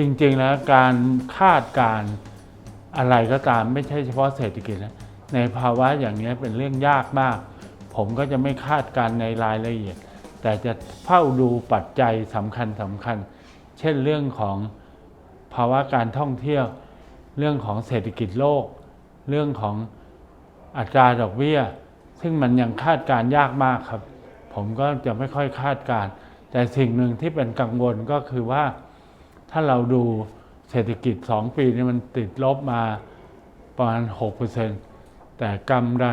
จริงๆแล้วการคาดการอะไรก็ตามไม่ใช่เฉพาะเศรษฐกิจนะในภาวะอย่างนี้เป็นเรื่องยากมาก ผมก็จะไม่คาดการในรายละเอียด แต่จะเฝ้าดูปัจจัยสำคัญสำคัญ เช่นเรื่องของภาวะการท่องเที่ยว เรื่องของเศรษฐกิจโลก เรื่องของอัตราดอกเบี้ย ซึ่งมันยังคาดการยากมากครับ ผมก็จะไม่ค่อยคาดการ แต่สิ่งหนึ่งที่เป็นกังวลก็คือว่า ถ้าเราดูเศรษฐกิจ 2 ปีนี้มันติดลบมาประมาณ 6%แต่กำไร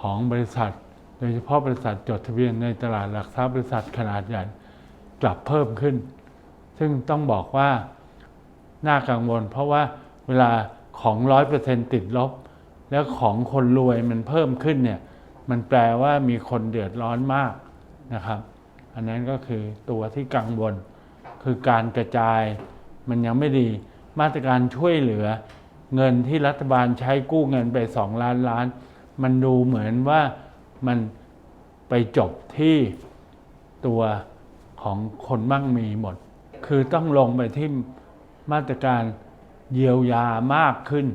ของบริษัท โดยเฉพาะบริษัทจดทะเบียนในตลาดหลักทรัพย์บริษัทขนาดใหญ่กลับเพิ่มขึ้น ซึ่งต้องบอกว่าน่ากังวล เพราะว่าเวลาของ 100%ติดลบ แล้วของคนรวยมันเพิ่มขึ้นเนี่ยมันแปลว่ามีคนเดือดร้อนมากนะครับ อันนั้นก็คือตัวที่กังวล คือการกระจายมันยังไม่ดี มาตรการช่วยเหลือ เงินที่รัฐบาลใช้กู้เงินไป 2 ล้านล้าน มันดูเหมือนว่ามันไปจบที่ตัวของคนมั่งมีหมด คือต้องลงไปที่มาตรการเยียวยามากขึ้น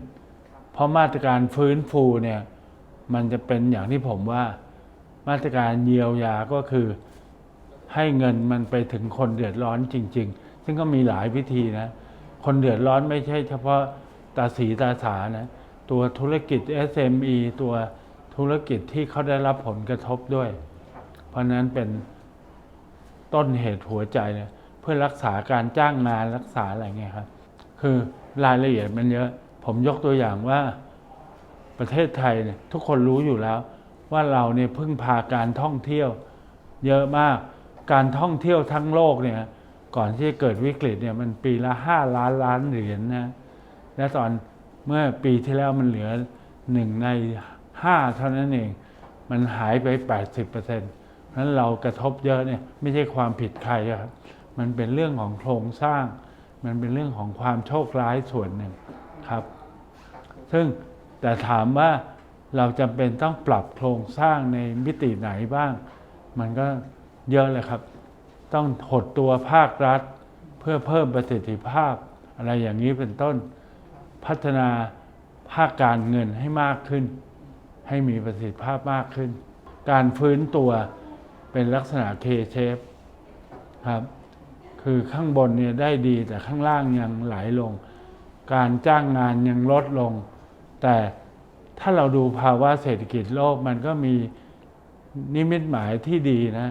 เพราะมาตรการฟื้นฟูเนี่ยมันจะเป็นอย่างที่ผมว่ามาตรการเยียวยาก็คือ ให้เงินมันไปถึงคนเดือดร้อนจริง ๆ ซึ่งก็มีหลายวิธีนะ คนเดือดร้อนไม่ใช่เฉพาะตาสีตาสานะ ตัวธุรกิจ SME ตัวธุรกิจที่เขาได้รับผลกระทบด้วย เพราะนั้นเป็นต้นเหตุหัวใจเลยเพื่อรักษาการจ้างงานรักษาอะไรเงี้ยครับ คือรายละเอียดมันเยอะ ผมยกตัวอย่างว่าประเทศไทยเนี่ยทุกคนรู้อยู่แล้ว ว่าเราเนี่ยพึ่งพาการท่องเที่ยวเยอะมาก การท่องเที่ยวทั้งโลกเนี่ยก่อนที่จะเกิดวิกฤตเนี่ยมันปีละห้าล้านล้านเหรียญนะและตอนเมื่อปีที่แล้วมันเหลือหนึ่งในห้าเท่านั้นเอง มันหายไป 80%เพราะฉะนั้นเรากระทบเยอะเนี่ยไม่ใช่ความผิดใครครับมันเป็นเรื่องของโครงสร้าง มันเป็นเรื่องของความโชคร้ายส่วนหนึ่งครับ ซึ่งแต่ถามว่าเราจำเป็นต้องปรับโครงสร้างในมิติไหนบ้าง มันก็ เยอะเลยครับ ต้องหดตัวภาครัฐ เพื่อเพิ่มประสิทธิภาพ อะไรอย่างนี้เป็นต้นพัฒนาภาคการเงินให้มากขึ้น ให้มีประสิทธิภาพมากขึ้น การฟื้นตัวเป็นลักษณะ K shape ครับ คือข้างบนเนี่ยได้ดีแต่ข้างล่างยังไหลลง การจ้างงานยังลดลง แต่ถ้าเราดูภาวะเศรษฐกิจโลกมันก็มีนิมิตหมายที่ดีนะ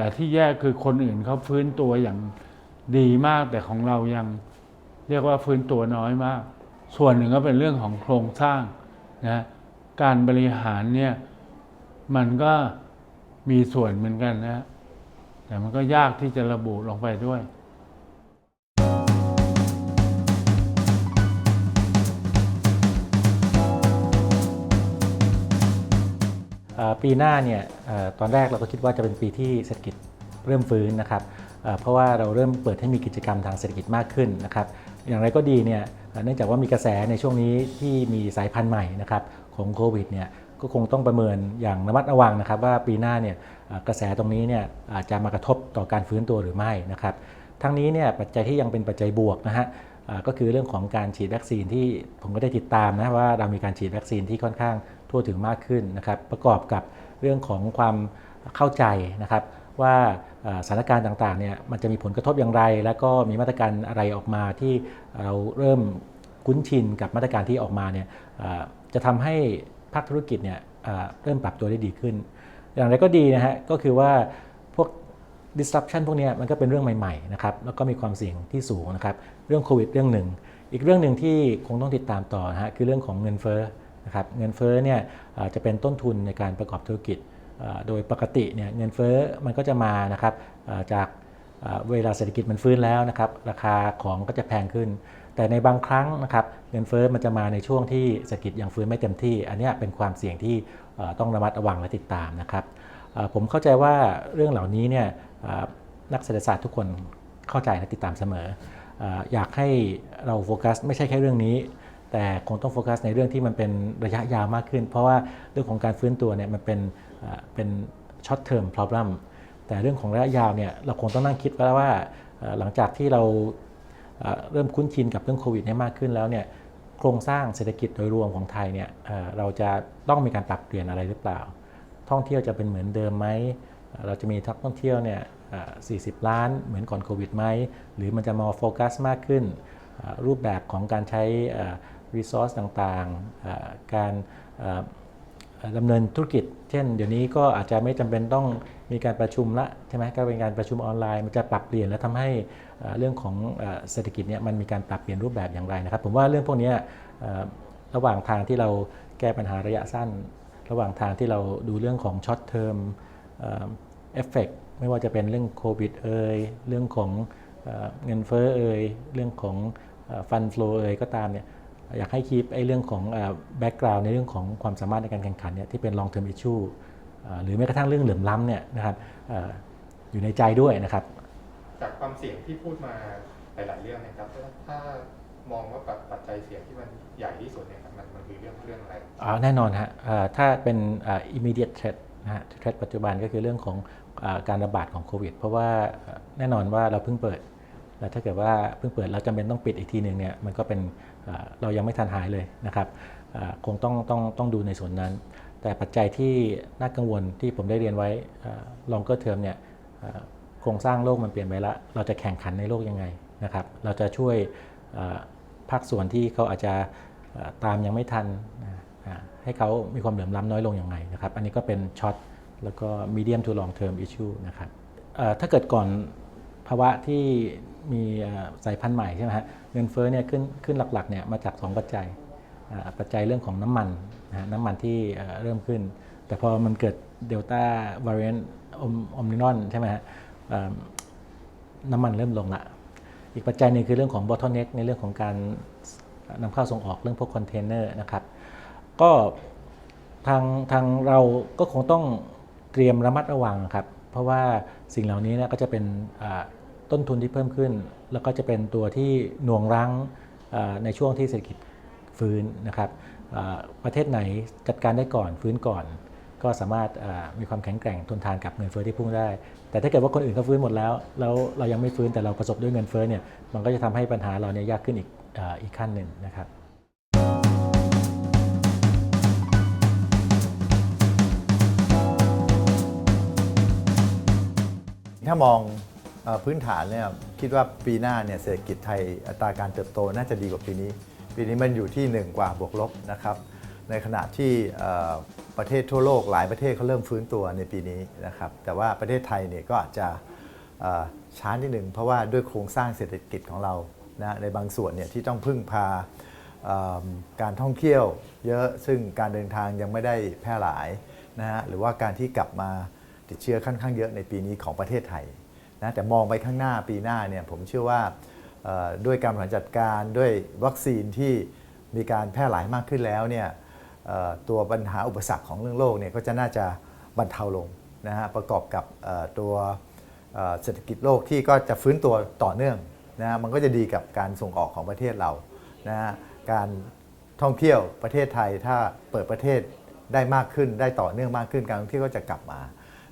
แต่ที่แย่คือคนอื่นเขาฟื้นตัวอย่างดีมาก แต่ของเรายังเรียกว่าฟื้นตัวน้อยมาก ส่วนหนึ่งก็เป็นเรื่องของโครงสร้างนะการบริหารเนี่ยมันก็มีส่วนเหมือนกันนะแต่มันก็ยากที่จะระบุลงไปด้วย ปีหน้าเนี่ยตอนแรกเราก็คิดว่าจะเป็นปีที่เศรษฐกิจเริ่มฟื้นนะครับเพราะว่าเราเริ่มเปิดให้มีกิจกรรมทางเศรษฐกิจมากขึ้นนะครับอย่างไรก็ดีเนี่ยเนื่องจากว่ามีกระแสในช่วงนี้ที่มีสายพันธุ์ใหม่นะครับของโควิดเนี่ยก็คงต้องประเมินอย่างระมัดระวังนะครับ ว่าปีหน้าเนี่ยกระแสตรงนี้เนี่ยอาจจะมากระทบต่อการฟื้นตัวหรือไม่นะครับทั้งนี้เนี่ยปัจจัยที่ยังเป็นปัจจัยบวกนะฮะก็คือเรื่องของการฉีดวัคซีนที่ผมก็ได้ติดตามนะว่าเรามีการฉีดวัคซีนที่ค่อนข้าง ทั่วถึงมากขึ้นนะครับ ประกอบกับเรื่องของความเข้าใจนะครับ ว่าสถานการณ์ต่างๆเนี่ยมันจะมีผลกระทบอย่างไร แล้วก็มีมาตรการอะไรออกมาที่เราเริ่มคุ้นชินกับมาตรการที่ออกมาเนี่ยจะทำให้ภาคธุรกิจเนี่ยเริ่มปรับตัวได้ดีขึ้น อย่างไรก็ดีนะฮะก็คือว่าพวก disruption พวกนี้มันก็เป็นเรื่องใหม่ๆนะครับแล้วก็มีความเสี่ยงที่สูงนะครับ เรื่องโควิดเรื่องหนึ่ง อีกเรื่องหนึ่งที่คงต้องติดตามต่อนะฮะคือเรื่องของเงินเฟ้อ นะครับเงินเฟ้อเนี่ยจะเป็นต้นทุนในการประกอบธุรกิจ โดยปกติเนี่ยเงินเฟ้อมันก็จะมานะครับจากเวลาเศรษฐกิจมันฟื้นแล้วนะครับราคาของก็จะแพงขึ้น แต่ในบางครั้งนะครับเงินเฟ้อมันจะมาในช่วงที่เศรษฐกิจยังฟื้นไม่เต็มที่ อันนี้เป็นความเสี่ยงที่ต้องระมัดระวังและติดตามนะครับผมเข้าใจว่าเรื่องเหล่านี้เนี่ยนักเศรษฐศาสตร์ทุกคนเข้าใจและติดตามเสมอ อยากให้เราโฟกัสไม่ใช่แค่เรื่องนี้ แต่คงต้องโฟกัสในเรื่องที่มันเป็นระยะยาวมากขึ้น เพราะว่าเรื่องของการฟื้นตัวเนี่ยมันเป็นเป็น short term problem แต่เรื่องของระยะยาวเนี่ยเราคงต้องนั่งคิดไว้แล้วว่าหลังจากที่เราเริ่มคุ้นชินกับเรื่องโควิดเนี่ยมากขึ้นแล้วเนี่ยโครงสร้างเศรษฐกิจโดยรวมของไทยเนี่ยเราจะต้องมีการปรับเปลี่ยนอะไรหรือเปล่า ท่องเที่ยวจะเป็นเหมือนเดิมไหมเราจะมีทักท่องเที่ยวเนี่ยเอ่อ40 ล้านเหมือนก่อนโควิดไหม หรือมันจะมาโฟกัสมากขึ้น รูปแบบของการใช้ รีซอสต่างๆ การดำเนินธุรกิจ เช่น เดี๋ยวนี้ก็อาจจะไม่จำเป็นต้องมีการประชุมละใช่ไหมก็เป็นการประชุมออนไลน์มันจะปรับเปลี่ยนและทำให้เรื่องของเศรษฐกิจเนี่ยมันมีการปรับเปลี่ยนรูปแบบอย่างไรนะครับ ผมว่าเรื่องพวกนี้ระหว่างทางที่เราแก้ปัญหาระยะสั้น ระหว่างทางที่เราดูเรื่องของช็อตเทอมเอฟเฟกไม่ว่าจะเป็นเรื่องโควิดเอ่ยเรื่องของเอ่อเงินเฟ้อเอ่ยเรื่องของฟันฟลูเอ่ยก็ตามเนี่ย อยากให้คีปไอ้เรื่องของแบ็กกราวน์ในเรื่องของความสามารถในการแข่งขันเนี่ยที่เป็น long term issue เอ่อหรือแม้กระทั่งเรื่องเหลื่อมล้ำเนี่ยนะครับเอ่ออยู่ในใจด้วยนะครับ จากความเสี่ยงที่พูดมาหลาย ๆ เรื่องเนะครับถ้าถ้ามองว่าปัจจัยเสี่ยงที่มันใหญ่ที่สุดเนี่ยครับมันมันคือเรื่องเรื่องอะไรอ่าแน่นอนฮะเอ่อถ้าเป็นอ่า immediate threat นะฮะ threat ปัจจุบันก็คือเรื่องของอาการระบาดของโควิด เพราะว่าเอ่อแน่นอนว่าเราเพิ่งเปิดแต่ถ้าเกิดว่าเพิ่งเปิดเราจำเป็นต้องปิดอีกทีหนึ่งเนี่ยมันก็เป็นอ่า เรายังไม่ทันหายเลยนะครับคงต้องต้องต้องดูในส่วนนั้น แต่ปัจจัยที่น่ากังวลที่ผมได้เรียนไว้ลองก็เทอมเนี่ยโครงสร้างโลกมันเปลี่ยนไปแล้วเราจะแข่งขันในโลกยังไงนะครับ เราจะช่วยภาคส่วนที่เขาอาจจะตามยังไม่ทันให้เขามีความเหลื่อมล้ำน้อยลงย่างไรนะครับ อันนี้ก็เป็นช็อตแล้วก็ medium to long term issue นะครับถ้าเกิดก่อน ภาวะที่มีสายพันธุ์ใหม่ใช่ไหมฮะเงินเฟ้อเนี่ยขึ้นขึ้นหลักๆเนี่ยมาจาก 2 ปัจจัยปัจจัยเรื่องของน้ำมันนะน้ำมันที่เริ่มขึ้น แต่พอมันเกิดเดลต้าวาริเอนต์อมนินอนใช่ไหมฮะน้ำมันเริ่มลงละอีกปัจจัยหนึ่งคือเรื่องของ bottleneck ในเรื่องของการนำเข้าส่งออกเรื่องพวกคอนเทนเนอร์นะครับก็ทางทางเราก็คงต้องเตรียมระมัดระวังครับ เพราะว่าสิ่งเหล่านี้นก็จะเป็น ต้นทุนที่เพิ่มขึ้น แล้วก็จะเป็นตัวที่หน่วงรั้งในช่วงที่เศรษฐกิจฟื้นนะครับประเทศไหนจัดการได้ก่อนฟื้นก่อน ก็สามารถมีความแข็งแกร่งทนทานกับเงินเฟ้อที่พุ่งได้ แต่ถ้าเกิดว่าคนอื่นเขาฟื้นหมดแล้วแล้วเรายังไม่ฟื้นแต่เราประสบด้วยเงินเฟ้อเนี่ยมันก็จะทำให้ปัญหาเราเนี่ยยากขึ้นอีกอ,อีกขั้นหนึ่งนะครับถ้ามอง พื้นฐานเนี่ยคิดว่าปีหน้าเนี่ยเศรษฐกิจไทยอัตราการเติบโตน่าจะดีกว่าปีนี้ ปีนี้มันอยู่ที่ 1 กว่าบวกลบนะครับ ในขณะที่ประเทศทั่วโลกหลายประเทศเขาเริ่มฟื้นตัวในปีนี้นะครับ แต่ว่าประเทศไทยเนี่ยก็อาจจะช้านิดหนึ่งเพราะว่าด้วยโครงสร้างเศรษฐกิจของเรานะในบางส่วนเนี่ยที่ต้องพึ่งพาการท่องเที่ยวเยอะซึ่งการเดินทางยังไม่ได้แพร่หลายนะฮะหรือว่าการที่กลับมาติดเชื้อค่อนข้างเยอะในปีนี้ของประเทศไทย นะแต่มองไปข้างหน้าปีหน้าเนี่ยผมเชื่อว่าด้วยการบริหารจัดการด้วยวัคซีนที่มีการแพร่หลายมากขึ้นแล้วเนี่ยตัวปัญหาอุปสรรคของเรื่องโลกเนี่ยก็จะน่าจะบรรเทาลงนะฮะประกอบกับตัวเศรษฐกิจโลกที่ก็จะฟื้นตัวต่อเนื่องนะฮะมันก็จะดีกับการส่งออกของประเทศเรานะฮะการท่องเที่ยวประเทศไทยถ้าเปิดประเทศได้มากขึ้นได้ต่อเนื่องมากขึ้นการท่องเที่ยวก็จะกลับมา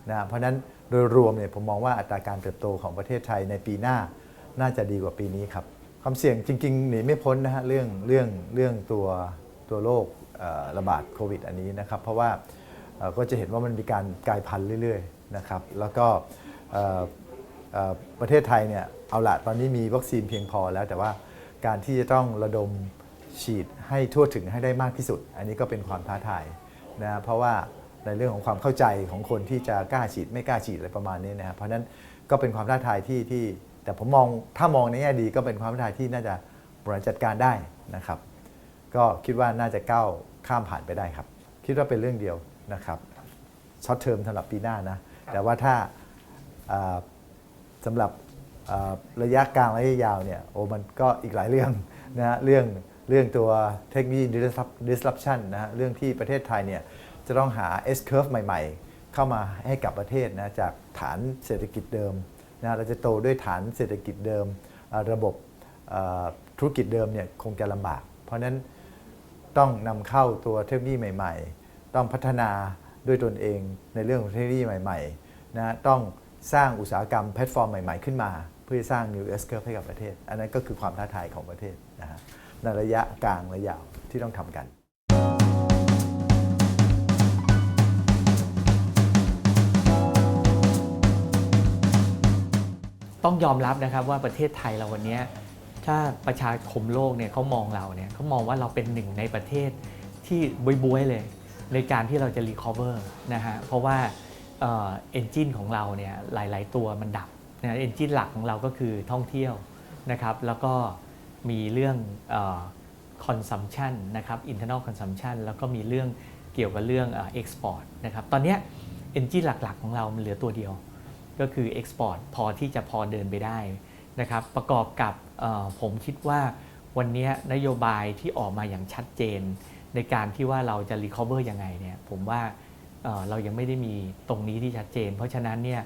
นะฮะเพราะฉะนั้น โดยรวมเนี่ยผมมองว่าอัตราการเติบโตของประเทศไทยในปีหน้าน่าจะดีกว่าปีนี้ครับความเสี่ยงจริงๆหนีไม่พ้นนะฮะเรื่องเรื่องเรื่องตัวตัวโรคระบาดโควิดอันนี้นะครับ เพราะว่าก็จะเห็นว่ามันมีการกลายพันธุ์เรื่อยๆนะครับ แล้วก็ประเทศไทยเนี่ยเอาละตอนนี้มีวัคซีนเพียงพอแล้ว แต่ว่าการที่จะต้องระดมฉีดให้ทั่วถึงให้ได้มากที่สุด อันนี้ก็เป็นความท้าทายนะเพราะว่า ในเรื่องของความเข้าใจของคนที่จะกล้าฉีดไม่กล้าฉีดอะไรประมาณนี้นะครับเพราะฉะนั้นก็เป็นความท้าทายที่ที่ แต่ผมมองถ้ามองในแง่ดีก็เป็นความท้าทายที่น่าจะบริหารจัดการได้นะครับ ก็คิดว่าน่าจะก้าวข้ามผ่านไปได้ครับ คิดว่าเป็นเรื่องเดียวนะครับช็อตเทอมสำหรับปีหน้านะแต่ว่าถ้าอ่าสำหรับอ่าระยะกลางระยะยาวเนี่ยโอ้มันก็อีกหลายเรื่องนะฮะเรื่องเรื่องตัวเทคโนโลยี disruption นะฮะเรื่องที่ประเทศไทยเนี่ย จะต้องหา S curve ใหม่ ๆ เข้ามาให้กับประเทศนะจากฐานเศรษฐกิจเดิมนะเราจะโตด้วยฐานเศรษฐกิจเดิม ระบบธุรกิจเดิมเนี่ยคงจะลำบาก เพราะนั้นต้องนำเข้าตัวเทคโนโลยีใหม่ ๆ ต้องพัฒนาด้วยตนเองในเรื่องของเทคโนโลยีใหม่ๆนะต้องสร้างอุตสาหกรรมแพลตฟอร์มใหม่ ๆ ขึ้นมา เพื่อสร้าง new S curve ให้กับประเทศ อันนั้นก็คือความท้าทายของประเทศนะฮะในระยะกลางระยะยาวที่ต้องทำกัน ต้องยอมรับนะครับว่าประเทศไทยเราวันนี้ถ้าประชาคมโลกเนี่ยเขามองเราเนี่ยเขามองว่าเราเป็นหนึ่งในประเทศที่บวยๆเลย ในการที่เราจะรีคอเวอร์นะฮะเพราะว่าเอนจินของเราเนี่ยหลาย ๆ ตัวมันดับนะเอนจินหลักของเราก็คือท่องเที่ยวนะครับ แล้วก็มีเรื่องเอ่อ consumption นะครับ internal consumption แล้วก็มีเรื่องเกี่ยวกับเรื่องเอ่อ export นะครับตอนนี้ย engine หลัก ๆ ของเรามันเหลือตัวเดียว ก็คือ export พอที่จะพอเดินไปได้นะครับประกอบกับผมคิดว่าวันนี้นโยบายที่ออกมาอย่างชัดเจน ในการที่ว่าเราจะ recover ยังไงเนี่ยผมว่าเเรายังไม่ได้มีตรงนี้ที่ชัดเจน เพราะฉะนั้นเนี่ย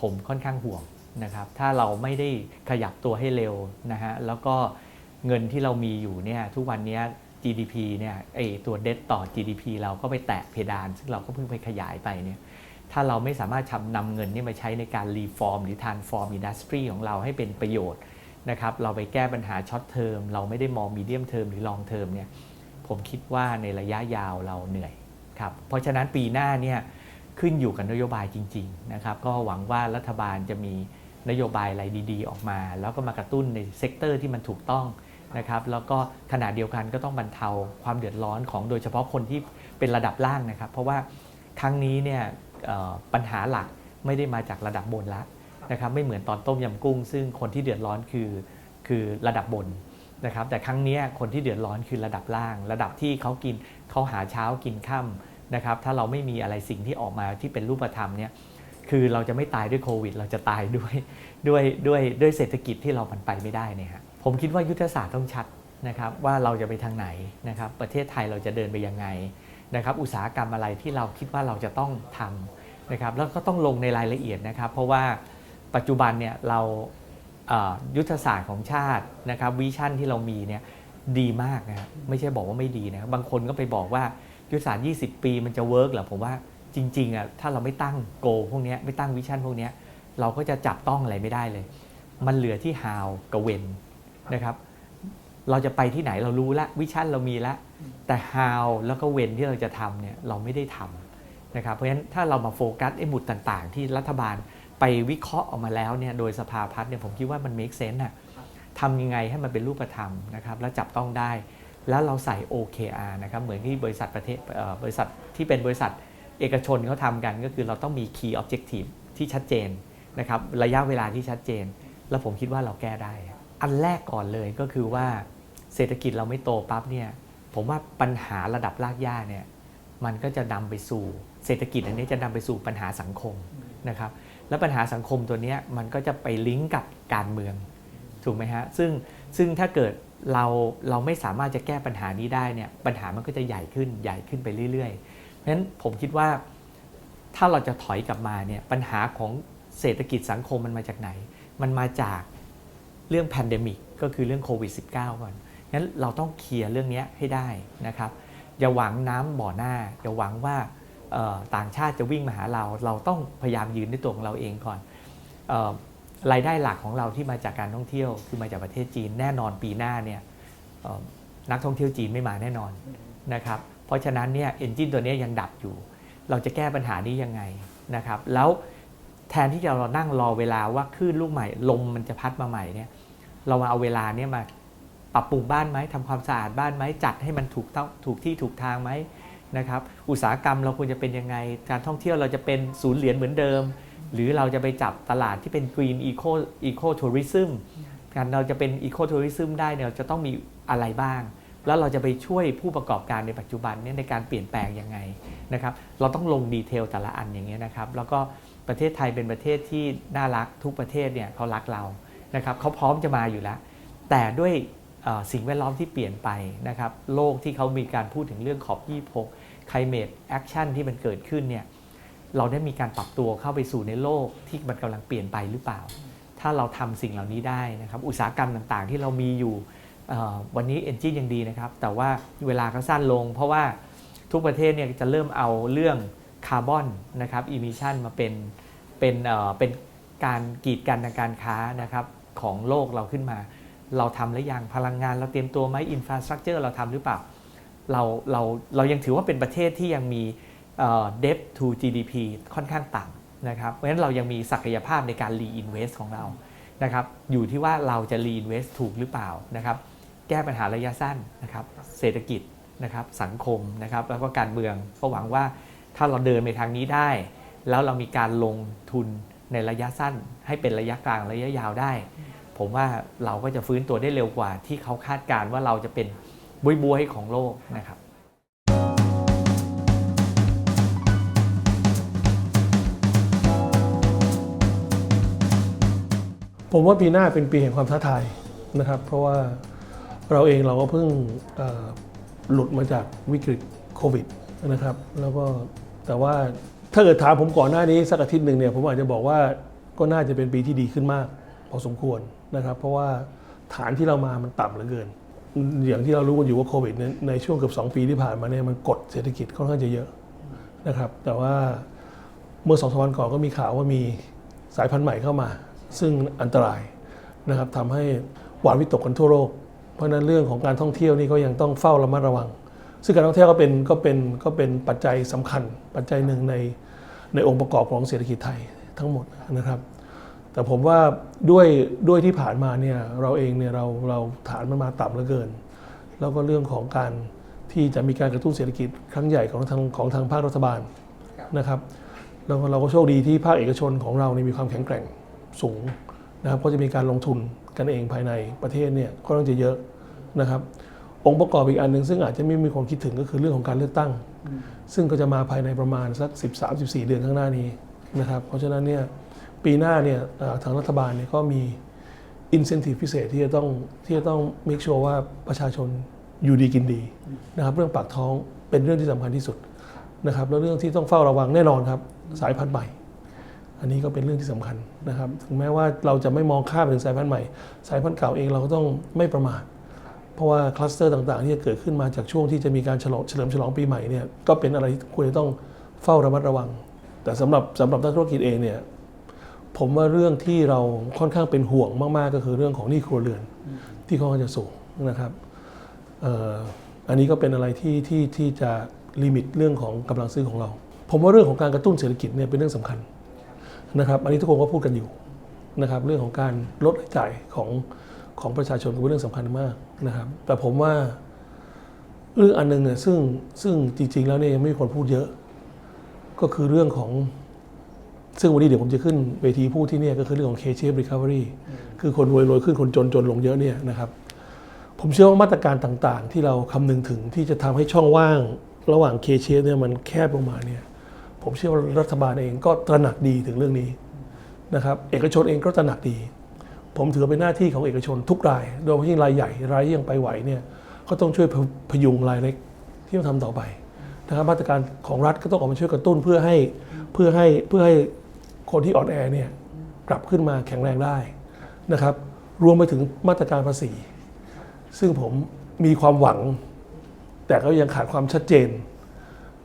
ผมค่อนข้างห่วงนะครับถ้าเราไม่ได้ขยับตัวให้เร็วนะฮะแล้วก็เงินที่เรามีอยู่เนี่ยทุกวันนี้ GDP เนี่ยไอตัว debt ต่อ GDP เราก็ไปแตะเพดาน ซึ่งเราก็เพิ่งไปขยายไปเนี่ย ถ้าเราไม่สามารถทำนำเงินนี่มาใช้ในการรีฟอร์มหรือทานฟอร์มอินดัสทรีของเราให้เป็นประโยชน์นะครับเราไปแก้ปัญหาช็อตเทอมเราไม่ได้มองมีเดียมเทอมหรือลองเทอมเนี่ยผมคิดว่าในระยะยาวเราเหนื่อยครับเพราะฉะนั้นปีหน้าเนี่ยขึ้นอยู่กับนโยบายจริงๆนะครับก็หวังว่ารัฐบาลจะมีนโยบายอะไรดีๆ ออกมา แล้วก็มากระตุ้นในเซกเตอร์ที่มันถูกต้องนะครับแล้วก็ขณะเดียวกันก็ต้องบรรเทาความเดือดร้อนของโดยเฉพาะคนที่เป็นระดับล่างนะครับ เพราะว่าครั้งนี้เนี่ย ปัญหาหลักไม่ได้มาจากระดับบนละนะครับไม่เหมือนตอนต้มยำกุ้ง ซึ่งคนที่เดือดร้อนคือคือระดับบนนะครับแต่ครั้งเนี้ยคนที่เดือดร้อนคือระดับล่าง ระดับที่เขากินเขาหาเช้ากินค่ำนะครับถ้าเราไม่มีอะไรสิ่งที่ออกมาที่เป็นรูปธรรมเนี่ยคือเราจะไม่ตายด้วยโควิด เราจะตายด้วยด้วยด้วยด้วยเศรษฐกิจที่เรามันไปไม่ได้เนี่ยฮะผมคิดว่ายุทธศาสตร์ต้องชัดนะครับว่าเราจะไปทางไหนนะครับประเทศไทยเราจะเดินไปยังไง นะครับอุตสาหกรรมอะไรที่เราคิดว่าเราจะต้องทำนะครับแล้วก็ต้องลงในรายละเอียดนะครับ เพราะว่าปัจจุบันเนี่ยเรายุทธศาสตร์ของชาตินะครับวิชั่นที่เรามีเนี่ยดีมากนะครับไม่ใช่บอกว่าไม่ดีนะครับบางคนก็ไปบอกว่ายุทธศาสตร์ 20 ปีมันจะเวิร์กหรอผมว่าจริงๆอะถ้าเราไม่ตั้งโกพวกนี้ไม่ตั้งวิชั่นพวกนี้เราก็จะจับต้องอะไรไม่ได้เลย มันเหลือที่ how กับ when นะครับ เราจะไปที่ไหนเรารู้ละวิชั่นเรามีละแต่ how แล้วก็ when ที่เราจะทำเนี่ยเราไม่ได้ทำนะครับเพราะฉะนั้นถ้าเรามาโฟกัสไอ้หมุดต่างๆ ที่รัฐบาลไปวิเคราะห์ออกมาแล้วเนี่ยโดยสภาพัฒน์เนี่ยผมคิดว่ามัน make sense น่ะทำยังไงให้มันเป็นรูปธรรมนะครับแล้วจับต้องได้ แล้วเราใส่ OKR นะครับเหมือนที่บริษัทประเทศบริษัทที่เป็นบริษัทเอกชนเขาทำกันก็คือเราต้องมี key objective ที่ชัดเจนนะครับระยะเวลาที่ชัดเจน แล้วผมคิดว่าเราแก้ได้ อันแรกก่อนเลยก็คือว่า เศรษฐกิจเราไม่โตปั๊บเนี่ยผมว่าปัญหาระดับรากหญ้าเนี่ยมันก็จะนำไปสู่เศรษฐกิจอันนี้จะนำไปสู่ปัญหาสังคมนะครับแล้วปัญหาสังคมตัวนี้มันก็จะไปลิงก์กับการเมืองถูกไหมฮะซึ่งซึ่งถ้าเกิดเราเราไม่สามารถจะแก้ปัญหานี้ได้เนี่ยปัญหามันก็จะใหญ่ขึ้นใหญ่ขึ้นไปเรื่อยๆเพราะฉะนั้นผมคิดว่าถ้าเราจะถอยกลับมาเนี่ยปัญหาของเศรษฐกิจสังคมมันมาจากไหน มันมาจากเรื่องแพนเดมิกก็คือเรื่องโควิด -19 ก่อน งั้นเราต้องเคลียร์เรื่องนี้ให้ได้นะครับอย่าหวังน้ำบ่อหน้าอย่าหวังว่าต่างชาติจะวิ่งมาหาเรา เราต้องพยายามยืนด้วยตัวของเราเองก่อนออรายได้หลักของเราที่มาจากการท่องเที่ยวคือมาจากประเทศจีนแน่นอนปีหน้าเนี่ยนักท่องเที่ยวจีนไม่มาแน่นอนนะครับเพราะฉะนั้นเนี่ยเอนจินตัวนี้ยยังดับอยู่ เราจะแก้ปัญหานี้ยังไงนะครับแล้วแทนที่จะเรานั่งรอเวลาว่าคลื่นลูกใหม่ลมมันจะพัดมาใหม่เนี่ยเรามาเอาเวลาเนี่ยมา ปรับปรุงบ้านไหมทำความสะอาดบ้านไหมจัดให้มันถูกต้องถูกที่ถูกทางไหมนะครับอุตสาหกรรมเราควรจะเป็นยังไง การท่องเที่ยวเราจะเป็นศูนย์เหรียญเหมือนเดิม หรือเราจะไปจับตลาดที่เป็น Green Eco Eco Tourism การเราจะเป็น Eco Tourism ได้เนี่ยเราจะต้องมีอะไรบ้าง แล้วเราจะไปช่วยผู้ประกอบการในปัจจุบันเนี่ยในการเปลี่ยนแปลงยังไงนะครับเราต้องลงดีเทลแต่ละอันอย่างเงี้ยนะครับแล้วก็ประเทศไทยเป็นประเทศที่น่ารักทุกประเทศเนี่ยเขารักเรานะครับเขาพร้อมจะมาอยู่แล้ว แต่ด้วย สิ่งแวดล้อมที่เปลี่ยนไปนะครับโลกที่เขามีการพูดถึงเรื่องขอบ26 climate action ที่มันเกิดขึ้นเนี่ยเราได้มีการปรับตัวเข้าไปสู่ในโลกที่มันกำลังเปลี่ยนไปหรือเปล่า ถ้าเราทำสิ่งเหล่านี้ได้นะครับอุตสาหกรรมต่างๆ ที่เรามีอยู่วันนี้ Engine ยังดีนะครับแต่ว่าเวลาก็สั้นลง เพราะว่าทุกประเทศเนี่ยจะเริ่มเอาเรื่องคาร์บอนนะครับอิมิชันมาเป็นเป็นเป็นการกีดกันทางการค้านะครับของโลกเราขึ้นมา เราทำหรือยังพลังงานเราเตรียมตัวไหมอินฟราสตรักเจอร์เราทำหรือเปล่าเราเราเรายังถือว่าเป็นประเทศที่ยังมีเอ่อ debt to GDP ค่อนข้างต่ำนะครับ เพราะฉะนั้นเรายังมีศักยภาพในการ reinvest ของเรานะครับอยู่ที่ว่าเราจะ reinvest ถูกหรือเปล่านะครับแก้ปัญหาระยะสั้นนะครับเศรษฐกิจนะครับสังคมนะครับแล้วก็การเมืองก็หวังว่าถ้าเราเดินไปทางนี้ได้ แล้วเรามีการลงทุนในระยะสั้น ให้เป็นระยะกลางระยะยาวได้ ผมว่าเราก็จะฟื้นตัวได้เร็วกว่า ที่เขาคาดการณ์ว่าเราจะเป็นบุยบวยของโลกนะครับผมว่าปีหน้าเป็นปีแห่งความท้าทายนะครับ เพราะว่าเราเองเราก็เพิ่งหลุดมาจากวิกฤตโควิดนะครับ แล้วก็แต่ว่าถ้าเกิดถามผมก่อนหน้านี้สักอาทิตย์หนึ่งเนี่ยผมอาจจะบอกว่าก็น่าจะเป็นปีที่ดีขึ้นมาก พอสมควร นะครับ เพราะว่าฐานที่เรามามันต่ำเหลือเกิน อย่างที่เรารู้กันอยู่ว่าโควิดในช่วงเกือบ2 ปีที่ผ่านมาเนี่ยมันกดเศรษฐกิจค่อนข้างจะเยอะนะครับ แต่ว่าเมื่อสองสวันก่อนก็มีข่าวว่ามีสายพันธุ์ใหม่เข้ามา ซึ่งอันตรายนะครับทำให้หวาดวิตกกันทั่วโลกเพราะฉะนั้นเรื่องของการท่องเที่ยวนี่ก็ยังต้องเฝ้าระมัดระวัง ซึ่งการท่องเที่ยวก็เป็นก็เป็นก็เป็นปัจจัยสำคัญ ปัจจัยหนึ่งในในองค์ประกอบของเศรษฐกิจไทยทั้งหมดนะครับ แต่ผมว่าด้วยด้วยที่ผ่านมาเนี่ยเราเองเนี่ยเราเราฐานมันมาต่ำเหลือเกิน แล้วก็เรื่องของการที่จะมีการกระตุ้นเศรษฐกิจครั้งใหญ่ของทางของทางภาครัฐบาลนะครับแล้วก็เราก็โชคดีที่ภาคเอกชนของเราเนี่ยมีความแข็งแกร่งสูงนะครับก็จะมีการลงทุนกันเองภายในประเทศเนี่ยก็ต้องจะเยอะนะครับ องค์ประกอบอีกอันหนึ่งซึ่งอาจจะไม่มีคนคิดถึงก็คือเรื่องของการเลือกตั้ง ซึ่งก็จะมาภายในประมาณสัก 13-14 เดือนข้างหน้านี้นะครับ เพราะฉะนั้นเนี่ย ปีหน้าเนี่ยทางรัฐบาลเนี่ยก็มี incentive พิเศษที่จะต้องที่จะต้อง make sure ว่าประชาชนอยู่ดีกินดีนะครับเรื่องปากท้องเป็นเรื่องที่สำคัญที่สุดนะครับแล้วเรื่องที่ต้องเฝ้าระวังแน่นอนครับสายพันธุ์ใหม่ อันนี้ก็เป็นเรื่องที่สำคัญนะครับถึงแม้ว่าเราจะไม่มองข้ามไปถึงสายพันธุ์ใหม่ สายพันธุ์เก่าเองเราก็ต้องไม่ประมาทเพราะว่าคลัสเตอร์ต่างๆ ที่จะเกิดขึ้นมาจากช่วงที่จะมีการฉลองเฉลิมฉลองปีใหม่เนี่ยก็เป็นอะไรที่ควรจะต้องเฝ้าระมัดระวัง แต่สำหรับสำหรับนักธุรกิจเองเนี่ย ผมว่าเรื่องที่เราค่อนข้างเป็นห่วงมาก ๆ ก็คือเรื่องของหนี้ครัวเรือนที่ค่อนข้างจะสูงนะครับเอ่ออันนี้ก็เป็นอะไรที่ที่ที่จะลิมิตเรื่องของกำลังซื้อของเรา ผมว่าเรื่องของการกระตุ้นเศรษฐกิจเนี่ยเป็นเรื่องสำคัญนะครับอันนี้ทุกคนก็พูดกันอยู่นะครับเรื่องของการลดรายจ่ายของของประชาชนก็เป็นเรื่องสำคัญมากนะครับ แต่ผมว่าเรื่องอันหนึงเนี่ยซึ่งซึ่งจริง ๆ แล้วเนี่ยยังไม่มีคนพูดเยอะ ก็คือเรื่องของ ซึ่งวันนี้เดี๋ยวผมจะขึ้นเวทีพูดที่เนี่ยก็คือเรื่องของ K-shape recovery คือคนรวยรวยขึ้นคนจนจนลงเยอะเนี่ยนะครับผมเชื่อว่ามาตรการต่างๆ ที่เราคำนึงถึงที่จะทำให้ช่องว่างระหว่าง K-shape เนี่ยมันแคบลงมาเนี่ยผมเชื่อว่ารัฐบาลเองก็ตระหนักดีถึงเรื่องนี้นะครับเอกชนเองก็ตระหนักดี ผมถือเป็นหน้าที่ของเอกชนทุกราย โดยเฉพาะยิ่งรายใหญ่รายที่ยังไปไหวเนี่ยก็ต้องช่วยพพยุงรายเล็กที่ต้องทำต่อไปนะครับมาตรการของรัฐก็ต้องออกมาช่วยกระตุ้นเพื่อให้เพื่อให้เพื่อให้ คนที่อ่อนแอเนี่ยกลับขึ้นมาแข็งแรงได้นะครับ รวมไปถึงมาตรการภาษี ซึ่งผมมีความหวัง แต่ก็ยังขาดความชัดเจน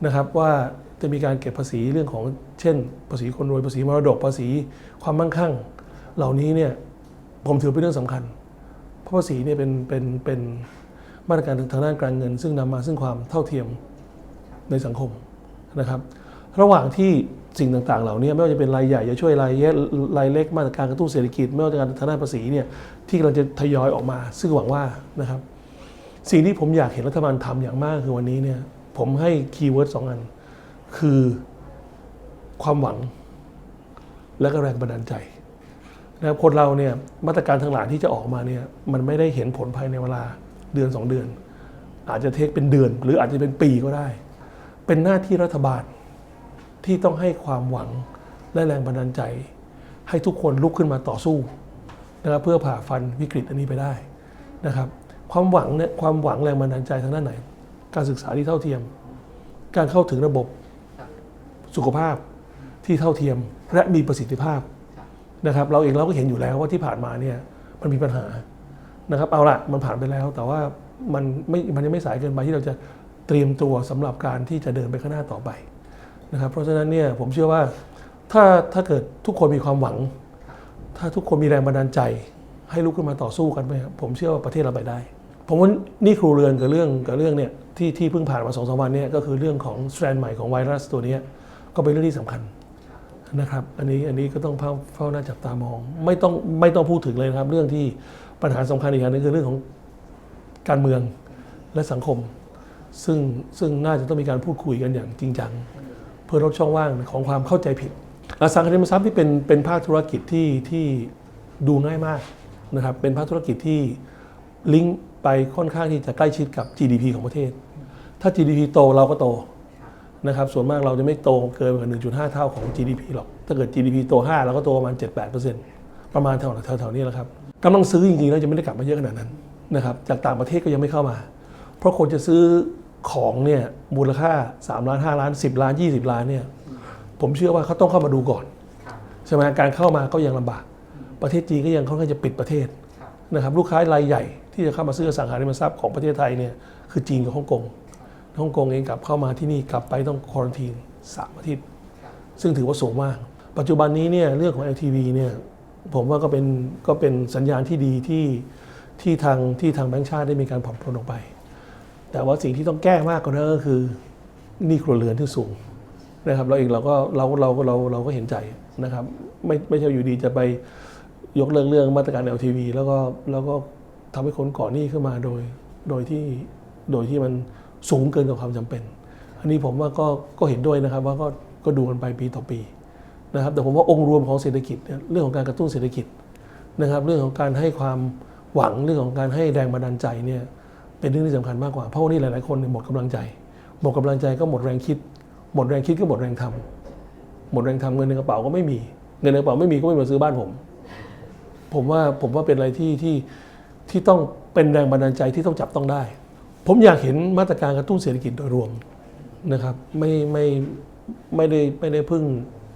นะครับว่าจะมีการเก็บภาษีเรื่องของเช่น ภาษีคนรวยภาษีมรดกภาษีความมั่งคั่ง เหล่านี้เนี่ยผมถือเป็นเรื่องสำคัญ เพราะภาษีเนี่ยเป็นเป็นเป็นมาตรการทางด้านการเงิน ซึ่งนำมาซึ่งความเท่าเทียมในสังคมนะครับ ระหว่างที่สิ่งต่างๆ เหล่านี้ไม่ว่าจะเป็นรายใหญ่จะช่วยรายเล็กรายเล็กมาตรการกระตุ้นเศรษฐกิจ ไม่ว่าจะการทางด้านภาษีเนี่ยที่เราจะทยอยออกมา ซึ่งหวังว่านะครับ สิ่งที่ผมอยากเห็นรัฐบาลทำอย่างมากคือวันนี้เนี่ยผมให้คีย์เวิร์ดสองอัน คือความหวัง และก็แรงบันดาลใจนะครับคนเราเนี่ยมาตรการทั้งหลายที่จะออกมาเนี่ยมันไม่ได้เห็นผลภายในเวลาเดือน 2 เดือน อาจจะเทคเป็นเดือน หรืออาจจะเป็นปีก็ได้ เป็นหน้าที่รัฐบาล ที่ต้องให้ความหวังและแรงบันดาลใจ ให้ทุกคนลุกขึ้นมาต่อสู้นะครับเพื่อผ่าฟันวิกฤตอันนี้ไปได้นะครับ ความหวังเนี่ยความหวังแรงบันดาลใจทางด้านไหน การศึกษาที่เท่าเทียม การเข้าถึงระบบสุขภาพที่เท่าเทียมและมีประสิทธิภาพนะครับ เราเองเราก็เห็นอยู่แล้วว่าที่ผ่านมาเนี่ยมันมีปัญหานะครับ เอาละมันผ่านไปแล้ว แต่ว่ามันไม่มันยังไม่สายเกินไปที่เราจะเตรียมตัวสำหรับการที่จะเดินไปข้างหน้าต่อไป นะครับเพราะฉะนั้นเนี่ยผมเชื่อว่าถ้าถ้าเกิดทุกคนมีความหวัง ถ้าทุกคนมีแรงบันดาลใจ ให้ลุกขึ้นมาต่อสู้กันไหมครับผมเชื่อว่าประเทศเราไปได้ ผมว่านี่ครูเรือนกับเรื่องกับเรื่องเนี่ยที่ที่เพิ่งผ่านมาสองสามวันเนี่ยก็คือเรื่องของสแตรนใหม่ของไวรัสตัวนี้ก็เป็นเรื่องที่สำคัญนะครับ อันนี้อันนี้ก็ต้องเฝ้าเฝ้าหน้าจับตามอง ไม่ต้องไม่ต้องพูดถึงเลยนะครับ เรื่องที่ปัญหาสำคัญอีกอย่างนึงคือเรื่องของการเมืองและสังคม ซึ่งซึ่งน่าจะต้องมีการพูดคุยกันอย่างจริงจัง เพื่อลดช่องว่างของความเข้าใจผิดอสังหาริมทรัพย์ที่เป็นเป็นภาคธุรกิจที่ที่ดูง่ายมากนะครับเป็นภาคธุรกิจที่ลิงก์ไปค่อนข้างที่จะใกล้ชิดกับ GDP ของประเทศ ถ้า GDP โตเราก็โตนะครับส่วนมากเราจะไม่โตเกินกว่า1.5 เท่าของ GDP หรอก ถ้าเกิด GDP โต 5 เราก็โตประมาณ 7-8%ประมาณแถวแถวๆนี้แหละครับกำลังซื้อจริงๆแล้วจะไม่ได้กลับมาเยอะขนาดนั้นนะครับจากต่างประเทศก็ยังไม่เข้ามา เพราะคนจะซื้อ ของเนี่ยมูลค่า 3 ล้าน 5 ล้าน 10 ล้าน 20 ล้านเนี่ยผมเชื่อว่าเขาต้องเข้ามาดูก่อนใช่ไหมการเข้ามาก็ยังลำบาก ประเทศจีนก็ยังค่อนข้างจะปิดประเทศนะครับลูกค้ารายใหญ่ที่จะเข้ามาซื้ออสังหาริมทรัพย์ของประเทศไทยเนี่ยคือจีนกับฮ่องกงฮ่องกงเองกลับเข้ามาที่นี่กลับไปต้องควอรันทีนสามอาทิตย์ ซึ่งถือว่าสูงมาก ปัจจุบันนี้เนี่ยเรื่องของ LTV เนี่ยผมว่าก็เป็นก็เป็นสัญญาณที่ดีที่ที่ทางที่ทางแบงก์ชาติได้มีการผ่อนปลนออกไป แต่ว่าสิ่งที่ต้องแก้มากกว่านั้นก็คือหนี้ครัวเรือนที่สูงนะครับ เราเองเราก็เราเราเราเราก็เห็นใจนะครับ ไม่ไม่ใช่อยู่ดีจะไปยกเลิกเรื่องมาตรการ LTV แล้วก็แล้วก็ทำให้คนก่อหนี้ขึ้นมาโดยโดยที่โดยที่มันสูงเกินกว่าความจำเป็น อันนี้ผมว่าก็ก็เห็นด้วยนะครับว่าก็ก็ดูกันไปปีต่อปีนะครับ แต่ผมว่าองค์รวมของเศรษฐกิจเนี่ยเรื่องของการกระตุ้นเศรษฐกิจนะครับ เรื่องของการให้ความหวังเรื่องของการให้แรงบันดาลใจเนี่ย เป็นเรื่องที่สำคัญมากกว่า เพราะวันนี้หลาย ๆ คนหมดกำลังใจ หมดกำลังใจก็หมดแรงคิด หมดแรงคิดก็หมดแรงทำหมดแรงทำเงินในกระเป๋าก็ไม่มี เงินในกระเป๋าไม่มีก็ไม่มาซื้อบ้านผม ผมว่าผมว่าเป็นอะไรที่ที่ที่ต้องเป็นแรงบันดาลใจที่ต้องจับต้องได้ ผมอยากเห็นมาตรการกระตุ้นเศรษฐกิจโดยรวมนะครับไม่ไม่ไม่ได้ไม่ได้พึ่ง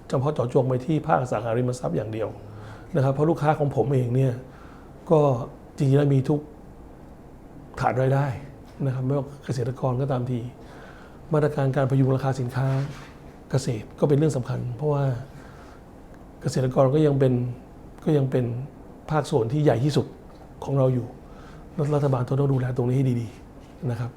เฉพาะเจาะจงไปที่ภาคสังหาริมทรัพย์อย่างเดียวนะครับเพราะลูกค้าของผมเองเนี่ยก็จริงๆแล้วมีทุก ฐานรายได้นะครับไม่ว่าเกษตรกรก็ตามที มาตรการการพยุงราคาสินค้าเกษตรก็เป็นเรื่องสำคัญ เพราะว่าเกษตรกรก็ยังเป็นก็ยังเป็นภาคส่วนที่ใหญ่ที่สุดของเราอยู่รัฐบาลต้องดูแลตรงนี้ให้ดีๆนะครับ